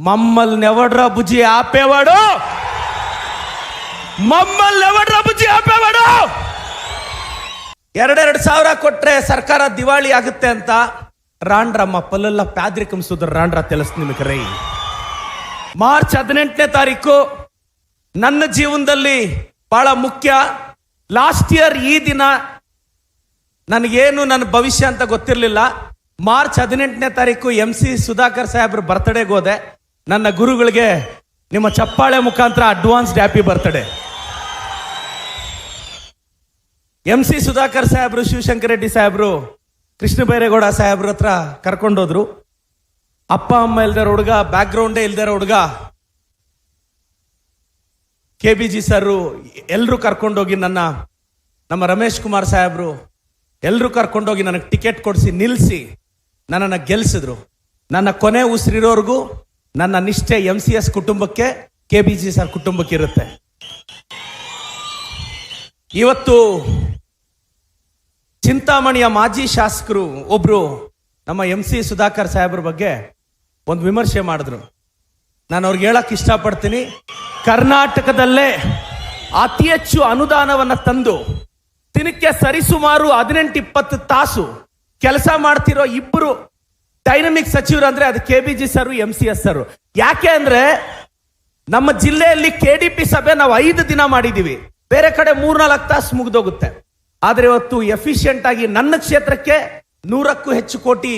మమ్మల్ని ఎవడ్రా బుజ్జి ఆపేవాడు మమ్మల్ని ఎవడ్రా బుజ్జి ಆಪೇವಾಡು ಎರಡೆರಡು ಸಾವಿರ ಕೊಟ್ರೆ ಸರ್ಕಾರ ದಿವಾಳಿ ಆಗುತ್ತೆ ಅಂತ ರಾಂಡ್ರಮ್ಮ ಪಲ್ಲೆಲ್ಲ ಪ್ಯಾದ್ರಿಕಂ ಸುಧರ್ ರಾಂಡ್ರ తెలుసు ನಿಮಗೆ ರೈ ಮಾರ್ಚ್ ಹದಿನೆಂಟನೇ ತಾರೀಕು ನನ್ನ ಜೀವನದಲ್ಲಿ ಬಹಳ ಮುಖ್ಯ ಲಾಸ್ಟ್ ಇಯರ್ ಈ ದಿನ ನನಗೇನು ನನ್ನ ಭವಿಷ್ಯ ಅಂತ ಗೊತ್ತಿರಲಿಲ್ಲ ಮಾರ್ಚ್ ಹದಿನೆಂಟನೇ ತಾರೀಕು ಎಂ ಸಿ ಸುಧಾಕರ್ ಸಾಹೇಬ್ರ ಬರ್ತ್ಡೇಗೆ ಹೋದೆ ನನ್ನ ಗುರುಗಳಿಗೆ ನಿಮ್ಮ ಚಪ್ಪಾಳೆ ಮುಖಾಂತರ advanced happy birthday M C Sudhakar ಸಾಹೇಬ್ರು, ಶಿವಶಂಕರ ರೆಡ್ಡಿ ಸಾಹೇಬ್ರು, ಕೃಷ್ಣ ಬೈರೇಗೌಡ ಸಾಹೇಬ್ರ ಹತ್ರ ಕರ್ಕೊಂಡೋದ್ರು ಅಪ್ಪ, ಅಮ್ಮ ಇಲ್ದಾರ ಹುಡುಗ ಬ್ಯಾಕ್ ಗ್ರೌಂಡೇ ಇಲ್ದಾರ ಹುಡುಗ ಕೆ ಬಿ ಜಿ ಸರ್ ಎಲ್ಲರೂ ಕರ್ಕೊಂಡೋಗಿ ನನ್ನ, ನಮ್ಮ ರಮೇಶ್ ಕುಮಾರ್ ಸಾಹೇಬ್ರು ಎಲ್ಲರೂ ಕರ್ಕೊಂಡೋಗಿ ನನಗೆ ಟಿಕೆಟ್ ಕೊಡಿಸಿ ನಿಲ್ಲಿಸಿ ನನ್ನನ್ನು ಗೆಲ್ಲಿಸಿದ್ರು ನನ್ನ ಕೊನೆ ಉಸಿರಿರೋರ್ಗೂ ನನ್ನ ನಿಷ್ಠೆ ಎಂ ಸಿ ಎಸ್ ಕುಟುಂಬಕ್ಕೆ ಕೆ ಬಿ ಜಿ ಸರ್ ಕುಟುಂಬಕ್ಕೆ ಇರುತ್ತೆ. ಇವತ್ತು ಚಿಂತಾಮಣಿಯ ಮಾಜಿ ಶಾಸಕರು ಒಬ್ರು ನಮ್ಮ ಎಂ ಸಿ ಸುಧಾಕರ್ ಸಾಹೇಬ್ರ ಬಗ್ಗೆ ಒಂದು ವಿಮರ್ಶೆ ಮಾಡಿದ್ರು. ನಾನು ಅವ್ರಿಗೆ ಹೇಳಕ್ ಇಷ್ಟಪಡ್ತೀನಿ. ಕರ್ನಾಟಕದಲ್ಲೇ ಅತಿ ಹೆಚ್ಚು ಅನುದಾನವನ್ನ ತಂದು ದಿನಕ್ಕೆ ಸರಿಸುಮಾರು ಹದಿನೆಂಟು ಇಪ್ಪತ್ತು ತಾಸು ಕೆಲಸ ಮಾಡ್ತಿರೋ ಇಬ್ಬರು ಡೈನಮಿಕ್ ಸಚಿವರು ಅಂದ್ರೆ ಅದು K B G sir M C S sir. ಯಾಕೆ ಅಂದ್ರೆ ನಮ್ಮ ಜಿಲ್ಲೆಯಲ್ಲಿ ಕೆ ಡಿ ಪಿ ಸಭೆ ನಾವು ಐದು ದಿನ ಮಾಡಿದೀವಿ. ಬೇರೆ ಕಡೆ ಮೂರ್ನಾಲ್ಕು ತಾಸು ಮುಗಿದೋಗುತ್ತೆ. ಆದ್ರೆ ಇವತ್ತು ಎಫಿಷಿಯಂಟ್ ಆಗಿ ನನ್ನ ಕ್ಷೇತ್ರಕ್ಕೆ ನೂರಕ್ಕೂ ಹೆಚ್ಚು ಕೋಟಿ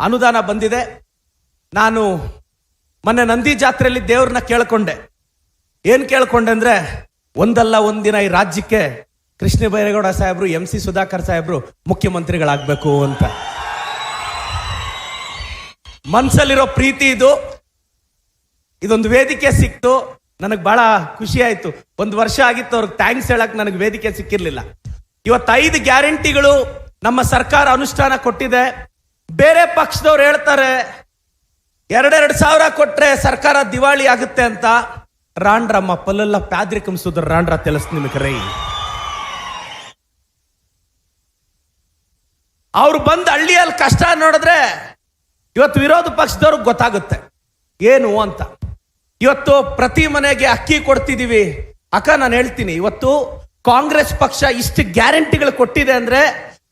ಅನುದಾನ ಬಂದಿದೆ. ನಾನು ಮೊನ್ನೆ ನಂದಿ ಜಾತ್ರೆಯಲ್ಲಿ ದೇವ್ರನ್ನ ಕೇಳ್ಕೊಂಡೆ. ಏನ್ ಕೇಳ್ಕೊಂಡೆ ಅಂದ್ರೆ ಒಂದಲ್ಲ ಒಂದಿನ ಈ ರಾಜ್ಯಕ್ಕೆ ಕೃಷ್ಣ ಬೈರೇಗೌಡ ಸಾಹೇಬ್ರು ಎಂ ಸಿ ಸುಧಾಕರ್ ಸಾಹೇಬ್ರು ಮುಖ್ಯಮಂತ್ರಿಗಳಾಗಬೇಕು ಅಂತ. ಮನ್ಸಲ್ಲಿರೋ ಪ್ರೀತಿ ಇದು. ಇದೊಂದು ವೇದಿಕೆ ಸಿಕ್ತು. ನನಗೆ ಬಹಳ ಖುಷಿ ಆಯಿತು. ಒಂದು ವರ್ಷ ಆಗಿತ್ತು ಅವ್ರಿಗೆ ಥ್ಯಾಂಕ್ಸ್ ಹೇಳಕ್ ನನಗೆ ವೇದಿಕೆ ಸಿಕ್ಕಿರಲಿಲ್ಲ. ಇವತ್ತೈದು ಗ್ಯಾರಂಟಿಗಳು ನಮ್ಮ ಸರ್ಕಾರ ಅನುಷ್ಠಾನ ಕೊಟ್ಟಿದೆ. ಬೇರೆ ಪಕ್ಷದವ್ರು ಹೇಳ್ತಾರೆ, ಎರಡೆರಡು ಸಾವಿರ ಕೊಟ್ರೆ ಸರ್ಕಾರ ದಿವಾಳಿ ಆಗುತ್ತೆ ಅಂತ. ರಾಂಡ್ರಮ್ಮ ಪಲ್ಲೆಲ್ಲ ಪ್ಯಾದ್ರಿಕಂಸುದ್ರ ರಾಣ್ರ ತಿಳಿಸ್ ನಿಮಗೆ ರೈ. ಅವ್ರು ಬಂದು ಹಳ್ಳಿಯಲ್ಲಿ ಕಷ್ಟ ನೋಡಿದ್ರೆ ಇವತ್ತು ವಿರೋಧ ಪಕ್ಷದವ್ರಿಗೆ ಗೊತ್ತಾಗುತ್ತೆ. ಏನು ಅಂತ. ಇವತ್ತು ಪ್ರತಿ ಮನೆಗೆ ಅಕ್ಕಿ ಕೊಡ್ತಿದ್ದೀವಿ ಅಕ್ಕ, ನಾನು ಹೇಳ್ತೀನಿ. ಇವತ್ತು ಕಾಂಗ್ರೆಸ್ ಪಕ್ಷ ಇಷ್ಟು ಗ್ಯಾರಂಟಿಗಳು ಕೊಟ್ಟಿದೆ ಅಂದ್ರೆ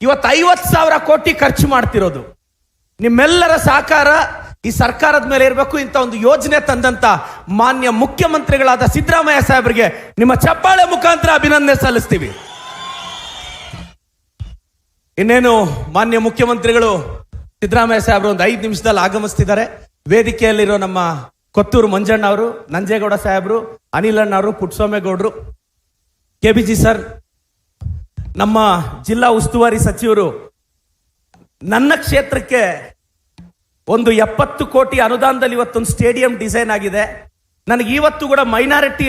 ಇವತ್ತು ಐವತ್ತು ಸಾವಿರ ಕೋಟಿ ಖರ್ಚು ಮಾಡ್ತಿರೋದು. ನಿಮ್ಮೆಲ್ಲರ ಸಹಕಾರ ಈ ಸರ್ಕಾರದ ಮೇಲೆ ಇರಬೇಕು ಇಂಥ ಒಂದು ಯೋಜನೆ ತಂದಂತ ಮಾನ್ಯ ಮುಖ್ಯಮಂತ್ರಿಗಳಾದ ಸಿದ್ದರಾಮಯ್ಯ ಸಾಹೇಬರಿಗೆ ನಿಮ್ಮ ಚಪ್ಪಾಳೆ ಮುಖಾಂತರ ಅಭಿನಂದನೆ ಸಲ್ಲಿಸ್ತೀವಿ. ಇನ್ನೇನು ಮಾನ್ಯ ಮುಖ್ಯಮಂತ್ರಿಗಳು ಸಿದ್ದರಾಮಯ್ಯ ಸಾಹೇಬರು ಒಂದು ಐದು ನಿಮಿಷದಲ್ಲಿ ಆಗಮಿಸ್ತಿದ್ದಾರೆ. ವೇದಿಕೆಯಲ್ಲಿರೋ ನಮ್ಮ ಕೊತ್ತೂರು ಮಂಜಣ್ಣ ಅವರು, ನಂಜೇಗೌಡ ಸಾಹೇಬರು ಅನಿಲಣ್ಣ ಅವರು, ಪುಟ್ಸೋಮೇಗೌಡರು ಕೆ ಬಿ ಜಿ ಸರ್, ನಮ್ಮ ಜಿಲ್ಲಾ ಉಸ್ತುವಾರಿ ಸಚಿವರು, ನನ್ನ ಕ್ಷೇತ್ರಕ್ಕೆ ಒಂದು ಎಪ್ಪತ್ತು ಕೋಟಿ ಅನುದಾನದಲ್ಲಿ ಇವತ್ತೊಂದು ಸ್ಟೇಡಿಯಂ ಡಿಸೈನ್ ಆಗಿದೆ. ನನಗೆ ಇವತ್ತು ಕೂಡ ಮೈನಾರಿಟಿ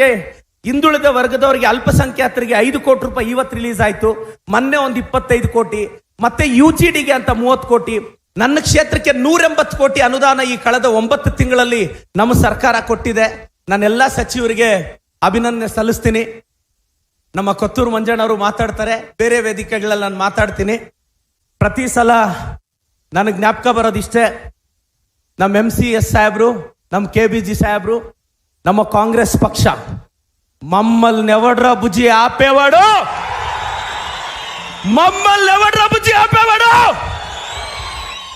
ಹಿಂದುಳಿದ ವರ್ಗದವರಿಗೆ ಅಲ್ಪಸಂಖ್ಯಾತರಿಗೆ ಐದು ಕೋಟಿ ರೂಪಾಯಿ ಇವತ್ತು ರಿಲೀಸ್ ಆಯಿತು. ಮೊನ್ನೆ ಒಂದು ಇಪ್ಪತ್ತೈದು ಕೋಟಿ, ಮತ್ತೆ ಯು ಜಿ ಡಿಗೆ ಅಂತ ಮೂವತ್ತು ಕೋಟಿ. ನನ್ನ ಕ್ಷೇತ್ರಕ್ಕೆ ನೂರೆಂಬತ್ತು ಕೋಟಿ ಅನುದಾನ ಈ ಕಳೆದ ಒಂಬತ್ತು ತಿಂಗಳಲ್ಲಿ ನಮ್ಮ ಸರ್ಕಾರ ಕೊಟ್ಟಿದೆ. ನಾನೆಲ್ಲ ಸಚಿವರಿಗೆ ಅಭಿನಂದನೆ ಸಲ್ಲಿಸ್ತೀನಿ. ನಮ್ಮ ಕೊತ್ತೂರು ಮಂಜಣ್ಣವರು ಮಾತಾಡ್ತಾರೆ. ಬೇರೆ ವೇದಿಕೆಗಳಲ್ಲಿ ನಾನು ಮಾತಾಡ್ತೀನಿ. ಪ್ರತಿ ಸಲ ನನಗೆ ಜ್ಞಾಪಕ ಬರೋದಿಷ್ಟೇ ನಮ್ಮ ಎಂ ಸಿ ಎಸ್ ಸಾಹೇಬ್ರು, ನಮ್ಮ ಕೆ ಬಿ ಜಿ ಸಾಹೇಬ್ರು, ನಮ್ಮ ಕಾಂಗ್ರೆಸ್ ಪಕ್ಷ. ಮಮ್ಮಲ್ ನೆವಡ್ರ ಬುಜಿ ಆಪೇವಾಡು! ಮಮ್ಮಲ್ ನೆವಡ್ರ ಬುಜಿ ಆಪೇವಾಡು!